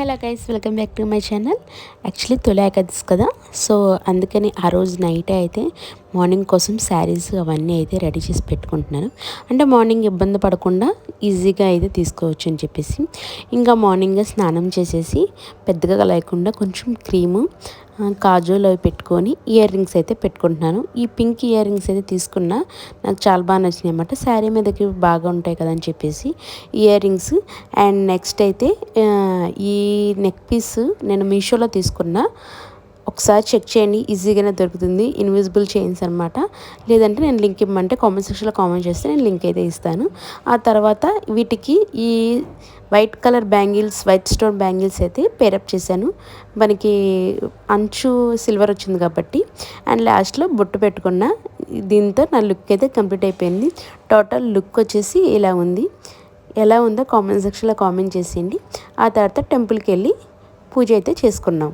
Hello guys welcome back to my channel actually Toli Ekadashi కదా so అందుకని ఆ రోజు నైటే అయితే మార్నింగ్ కోసం శారీస్ అవన్నీ అయితే రెడీ చేసి పెట్టుకుంటున్నాను. అంటే మార్నింగ్ ఇబ్బంది పడకుండా ఈజీగా అయితే తీసుకోవచ్చు అని చెప్పేసి ఇంకా మార్నింగ్ స్నానం చేసేసి పెద్దగా లేకుండా కొంచెం క్రీము కాజులు అవి పెట్టుకొని ఇయర్ రింగ్స్ అయితే పెట్టుకుంటున్నాను. ఈ పింక్ ఇయర్ రింగ్స్ అయితే తీసుకున్నా నాకు చాలా బాగా నచ్చినాయి అన్నమాట. శారీ మీదకి బాగా ఉంటాయి కదా అని చెప్పేసి ఇయర్ రింగ్స్. అండ్ నెక్స్ట్ అయితే ఈ నెక్ పీస్ నేను మీషోలో తీసుకున్నా. ఒకసారి చెక్ చేయండి ఈజీగానే దొరుకుతుంది. ఇన్విజిబుల్ చైన్స్ అనమాట లేదంటే నేను లింక్ ఇవ్వమంటే కామెంట్ సెక్షన్లో కామెంట్ చేస్తే నేను లింక్ అయితే ఇస్తాను. ఆ తర్వాత వీటికి ఈ white colour bangles white stone bangles అయితే పేరప్ చేశాను. మనకి అంచు సిల్వర్ వచ్చింది కాబట్టి అండ్ లాస్ట్లో బొట్టు పెట్టుకున్న దీంతో నా లుక్ అయితే కంప్లీట్ అయిపోయింది. టోటల్ లుక్ వచ్చేసి ఇలా ఉంది. ఎలా ఉందో కామెంట్ సెక్షన్లో కామెంట్ చేసేయండి. ఆ తర్వాత టెంపుల్కి వెళ్ళి పూజ అయితే చేసుకున్నాం.